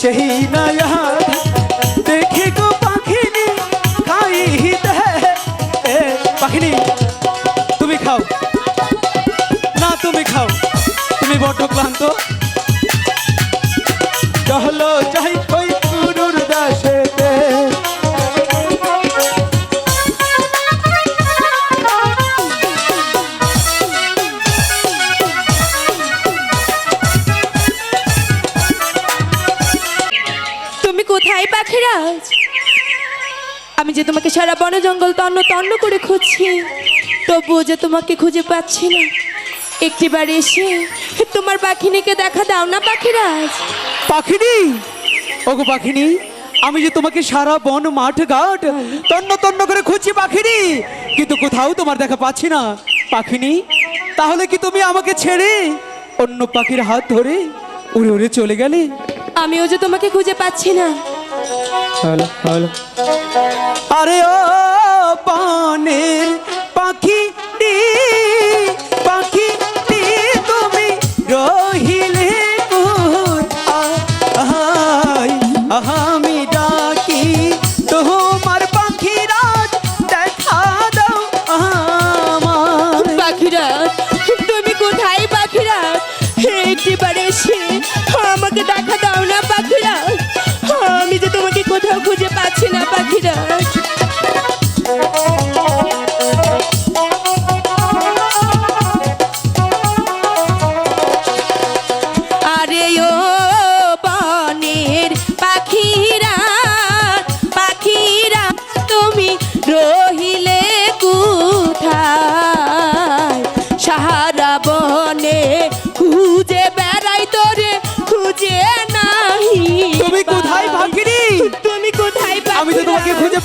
সেই নয়া দেখে গো পাখিনি, খাই এ পাখিনি, তুমি খাও। না, তুমি খাও। তুমি বড্ড ক্লান্ত। সারা বন জঙ্গল তন্ন তন্ন করে খুঁজছি। তবুও যে তোমাকে খুঁজে পাচ্ছি না। একটিবার এসে তোমার পাখিনিকে দেখা দাও না পাখিরাজ। পাখিনি? ওগো পাখিনি আমি যে তোমাকে সারা বন মাঠ ঘাট তন্ন তন্ন করে খুঁজছি পাখিনি কিন্তু কোথাও তোমার দেখা পাচ্ছি না। পাখিনি তাহলে কি তুমি আমাকে ছেড়ে অন্য পাখির হাত ধরে উড়ে উড়ে চলে গেলে? আমিও যে তোমাকে খুঁজে পাচ্ছি না। আরে ও পানের পাখি রে, না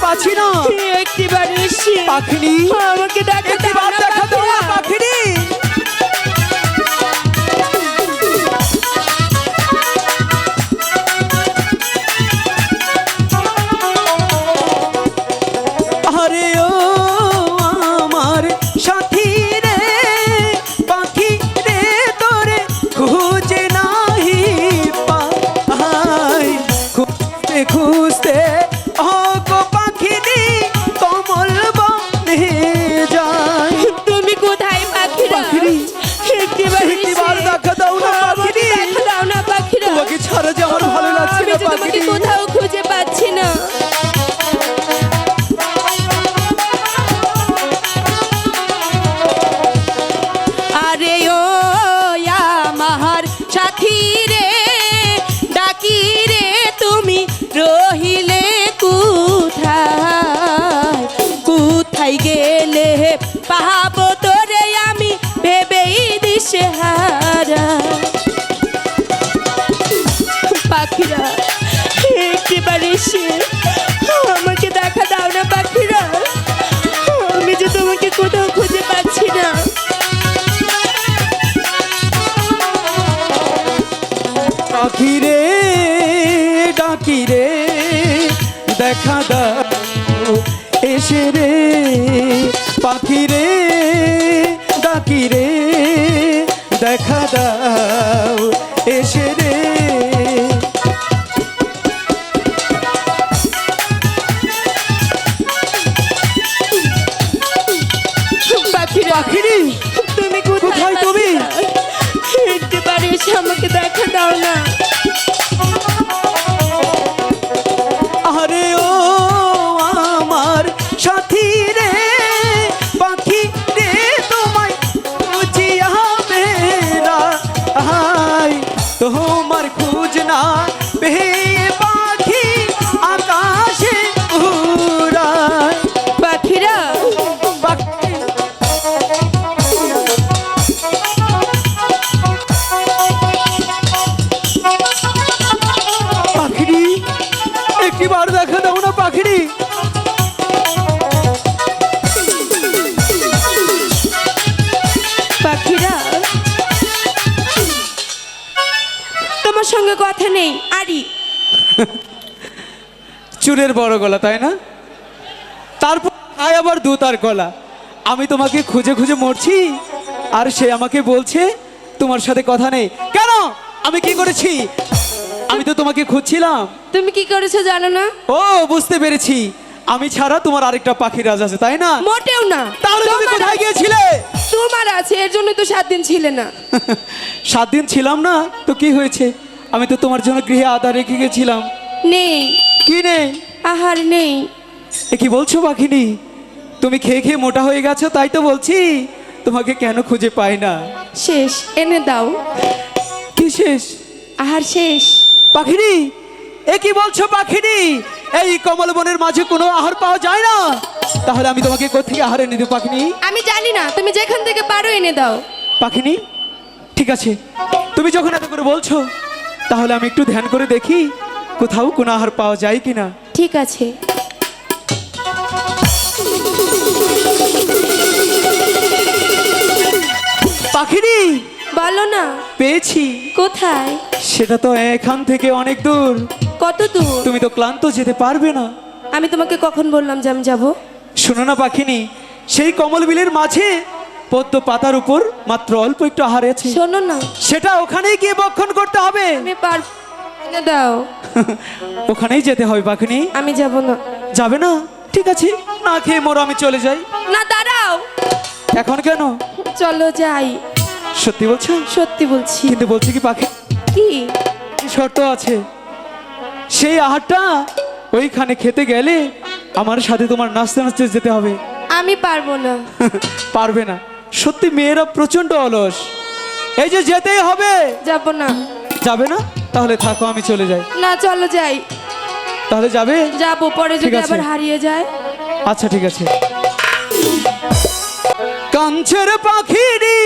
পাচ্ছি না। একটিবার এসে পাখিনি। আমাকে দাও একটিবার দেখা দাও পাখিনি। আরে ও এসে রে পাখি রে ডাকি রে। দেখা দাও এসে রে। পাখিরা তুমি কোথায় তুমি? আমাকে দেখা দাও না। কথা নেই আরি। চুলের বড় গলা তাই না? তারপর আয় আবার দু তার গলা। আমি তোমাকে খুঁজে খুঁজে মরছি আর সে আমাকে বলছে তোমার সাথে কথা নেই। কেন? আমি কি করেছি? আমি তো তোমাকে খুঁজছিলাম। তুমি কি করেছ জানো না? ও বুঝতে পেরেছি। আমি ছাড়া তোমার আরেকটা পাখি রাজ আছে তাই না? মোটেও না। তাহলে তুমি কোথায় গিয়েছিলে? তোমার আছে এর জন্য তো সাত দিন ছিলে না। সাত দিন ছিলাম না তো কি হয়েছে? আমি তো তোমার জন্য গৃহে আদা রেখে গেছিলাম। নেই। কি নেই? আহার নেই। এ কি বলছো পাখিনি তুমি খেয়ে খেয়ে মোটা হয়ে গেছো তাই তো বলছি। তোমাকে কেন খুঁজে পাই না? শেষ এনে দাও। কি শেষ? আহার শেষ। পাখিনি এ কি বলছো পাখিনি এই কমল বনের মাঝে কোনো আহার পাওয়া যায় না। তাহলে আমি তোমাকে কোথেকে আহার এনে দেবো পাখিনি আমি জানি না তুমি যেখান থেকে পারো এনে দাও। পাখিনি ঠিক আছে। তুমি যখন এত করে বলছো তাহলে আমি একটু ধ্যান করে দেখি কোথাও কোনো আহার পাওয়া যায় কিনা। ঠিক আছে। পাখিনি বলো না। পেয়েছি। কোথায়? সেটা তো এখান থেকে অনেক দূর। কত দূর? তুমি তো ক্লান্ত যেতে পারবে না। আমি তোমাকে কখন বললাম যে আমি যাব? শোনো না পাখিনি সেই কমল বিলের মাঝে পদ্ম পাতার উপর মাত্র অল্প একটু আহার আছে। শোনো না। সেটা ওখানেই গিয়ে বক্ষণ করতে হবে। আমি পার এনে দাও। ওখানেই যেতে হবে পাখিনি আমি যাব না। যাবে না? ঠিক আছে না খেয়ে মরো আমি চলে যাই। না দাঁড়াও। এখন কেন? চলো যাই। সত্যি বলছো? সত্যি বলছি। কিন্তু বলছি কি পাখি কি শর্ত আছে? সেই আহারটা ওইখানে খেতে গেলে আমার সাথে তোমার নাচতে নাচতে যেতে হবে। আমি পারব না। পারবে না। সত্যি মেয়েরা প্রচণ্ড অলস। এই যে যেতেই হবে। যাব না। যাবে না? তাহলে থাকো আমি চলে যাই। না চলো যাই। তাহলে যাবে? যাব পরে ঠিক যদি আছে। আবার হারিয়ে যায়। আচ্ছা ঠিক আছে। কাঞ্চের পাখিরি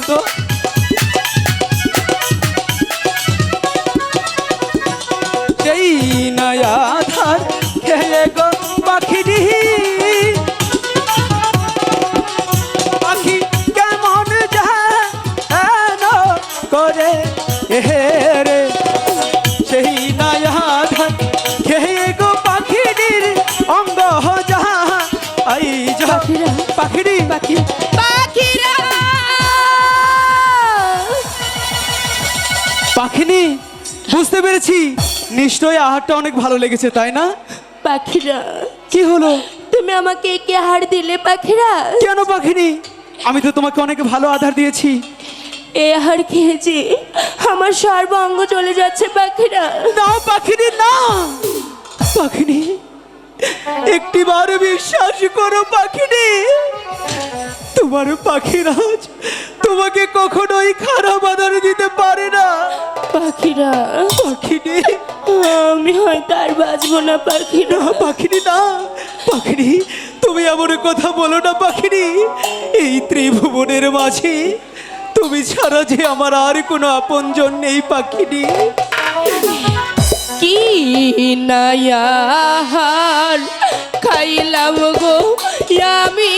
বড্ড ক্লান্ত এই নয়া ধার খেয়ে গো পাখিরি পাখি কেমন যেন করে রে সেই নয়া ধার খেয়ে গো পাখিরির অঙ্গ যাহা আই যা। পাখিরি পাখি পাখিরা। পাখিনি? বুঝতে পেরেছি। নিশ্চয়ই আহারটা অনেক ভালো লেগেছে তাই না? পাখিরা। কি হলো? তুমি আমাকে কে আহার দিলে পাখিরা? কেন পাখিনি? আমি তো তোমাকে অনেক ভালো আধার দিয়েছি। এ হার খেয়েছি আমার সর্বাঙ্গ চলে যাচ্ছে পাখিরা। না পাখিনি না! পাখিনি। একটিবার বিশ্বাস করো পাখিনি তোমার পাখিরাজ তোমাকে কখনোই খারাপ আদার দিতে পারে না। পাখিরা পাখিনি আমি হয়তো আর বাঁচবো না পাখিরা। না পাখিনি না। পাখিনি তুমি এমন কথা বলো না পাখিনি এই ত্রিভুবনের মাঝে তুমি ছাড়া যে আমার আর কোনো আপনজন নেই পাখিনি কি নায়ার খাইলাম গো আমি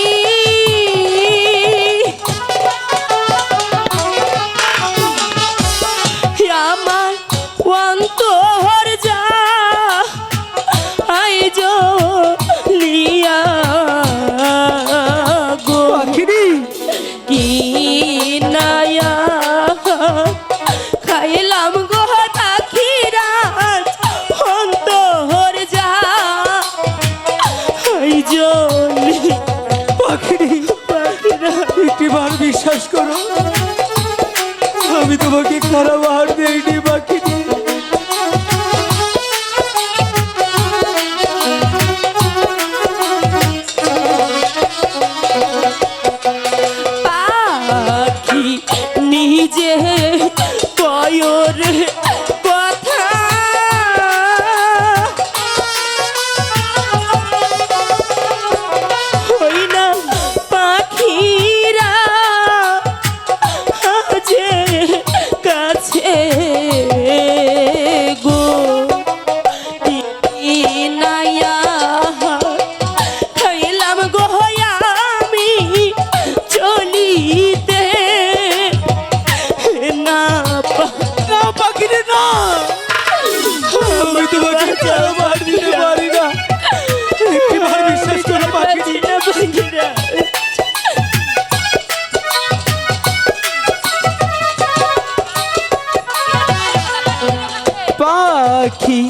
পাখি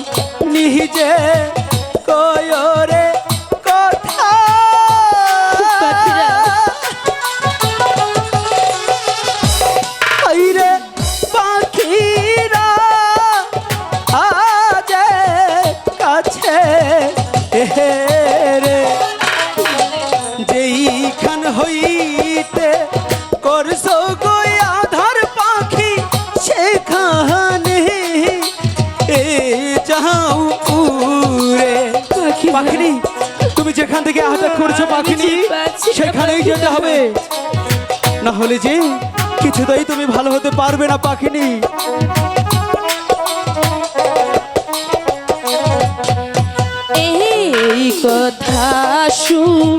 নিজে কয়রে আহাটা করছ পাখিনি আমি যে পাচ্ছি না, সেখানেই যেতে হবে। না হলে যে কিছুতেই তুমি ভালো হতে পারবে না পাখিনি। কথা শুনিয়ারে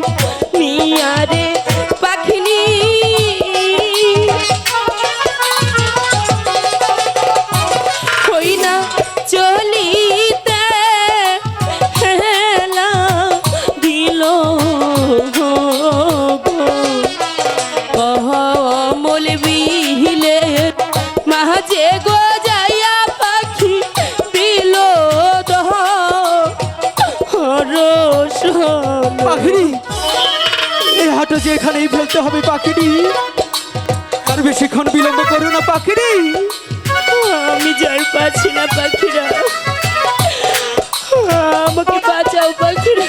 হবে পাখিটি। আর বেশিক্ষণ বিলম্ব করো না পাখিটি। আমি যাই পাচ্ছি না পাখিরা। আমাকে বাঁচাও পাখিরা।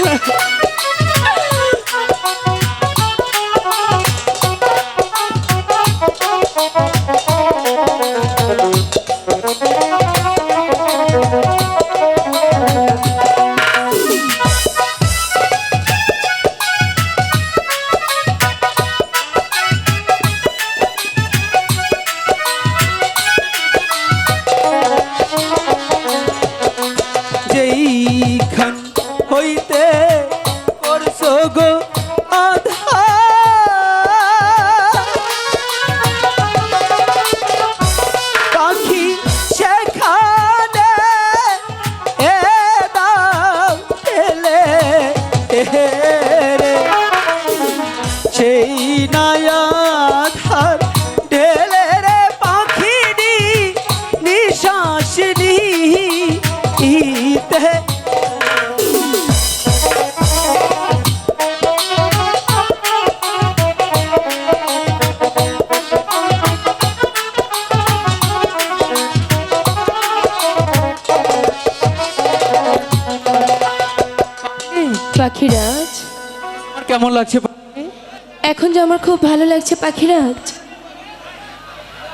যে আমার খুব ভালো লাগছে পাখিরাজ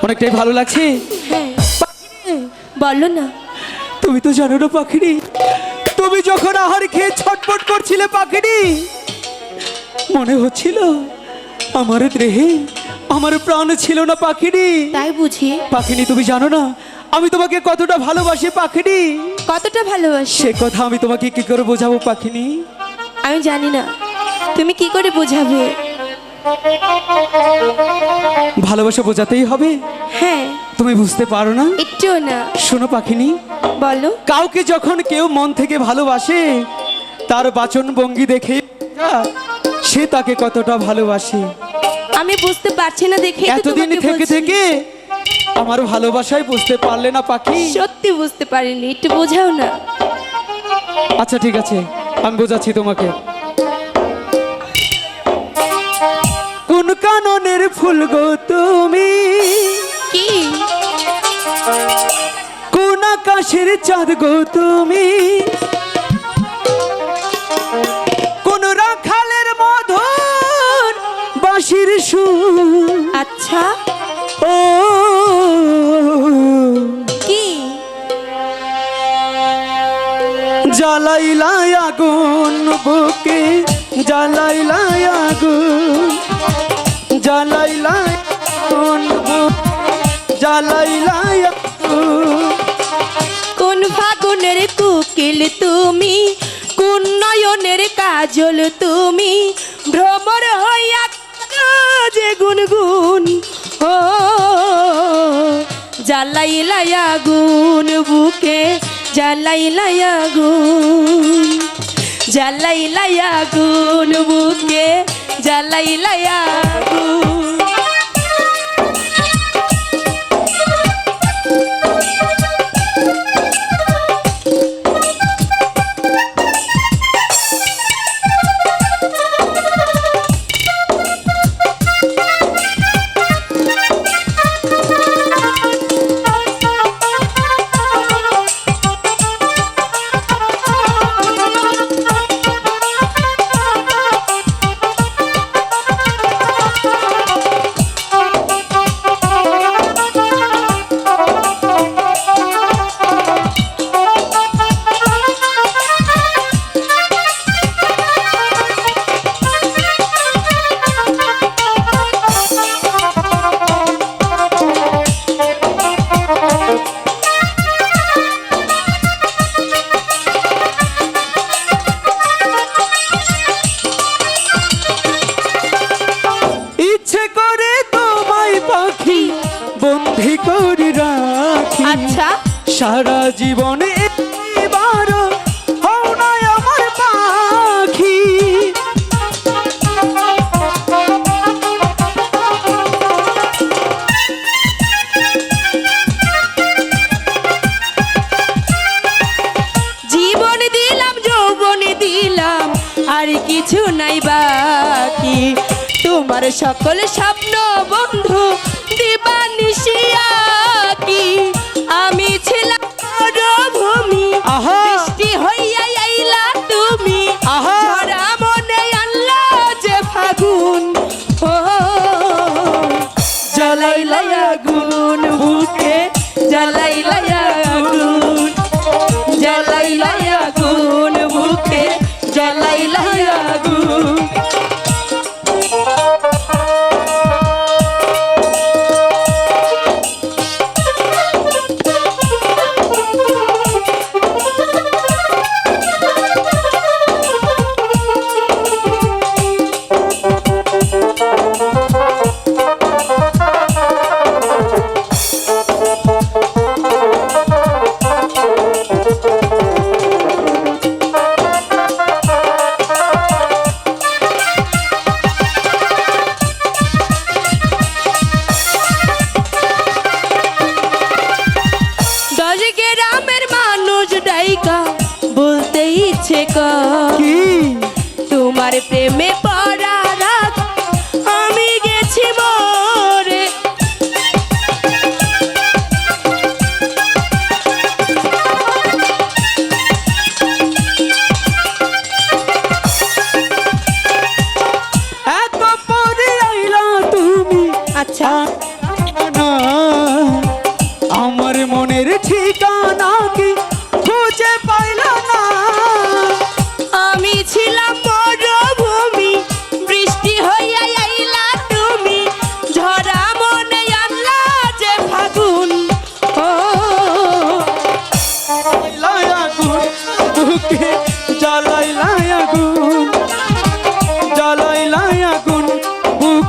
অনেকটাই ভালো লাগছে? হ্যাঁ। বলো না। তুমি তো জানো না পাখিরি। তুমি যখন আহার খেয়ে ছটফট করছিলে পাখিরি মনে হচ্ছিল আমার দেহে আমার প্রাণ ছিল না পাখিরি। তাই বুঝি। পাখিনি তুমি জানো না আমি তোমাকে কতটা ভালোবাসি পাখিনি কতটা ভালোবাসি? সে কথা আমি তোমাকে কি করে বোঝাবো পাখিনি? আমি জানি না। তুমি কি করে বোঝাবে? ভালোবাসা বোঝাতেই হবে? হ্যাঁ। তুমি বুঝতে পারো না? একটুও না। শোনো পাখিনি। বলো। কাউকে যখন কেউ মন থেকে ভালোবাসে তার বাচন ভঙ্গি দেখে সে তাকে কতটা ভালোবাসে। আমি বুঝতে পারছি না দেখে এতদিন থেকে থেকে আমার ভালোবাসায় বুঝতে পারলে না পাখি? সত্যি বুঝতে পারিনি একটু বোঝাও না। আচ্ছা ঠিক আছে। আমি বোঝাচ্ছি তোমাকে। ফুল গো তুমি। কি? কোন আকাশের চাঁদ গো তুমি। কোন রাখালের মধুর বাঁশির সুর। আচ্ছা। ও। কি? জ্বালাইলাই আগুন বুকে জ্বালাইলাই আগুন। জ্বালাইলাই আগুন কোন ফাগুনের কুকিল তুমি? কোন নয়নের কাজল তুমি? ভ্রমর হইয়া যে গুনগুন। ও, জ্বালাইলাই আগুন বুকে, জ্বালাইলাই আগুন। জ্বালাইলাই আগুন বুকে জ্বালাইলাই সকল স্বপ্ন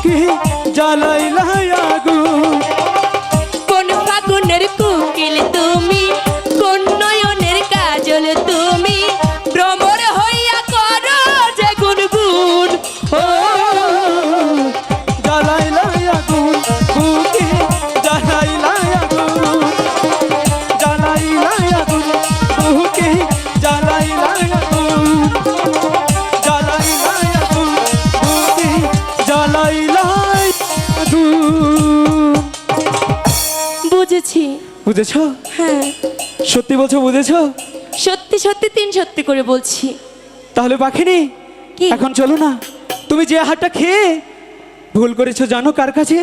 বুকে জ্বালাইলাই আগুন বুঝেছি? হ্যাঁ। সত্যি বলছো বুঝেছ? সত্যি সত্যি তিন সত্যি করে বলছি। তাহলে পাখিনি কি? এখন চলো না। তুমি যে আহারটা খেয়ে ভুল করেছ জানো কার কাছে?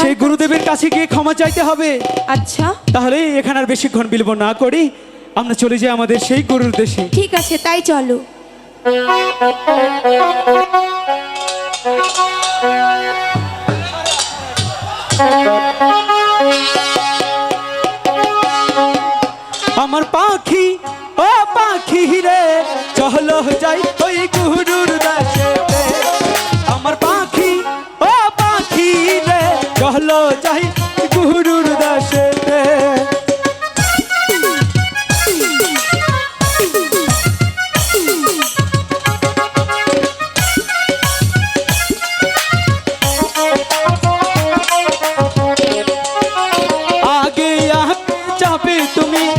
সেই গুরুদেবের কাছে গিয়ে ক্ষমা চাইতে হবে। আচ্ছা। তাহলে এখানে আর বেশিক্ষণ বিলম্ব না করি। আমরা চলে যাই আমাদের সেই গরুর দেশে। ঠিক আছে তাই চলো। আমার পাখি রে চলো যাই ওই গুরুর দেশে আমার পাখি, ও পাখি রে, চলো যাই যাবে তুমি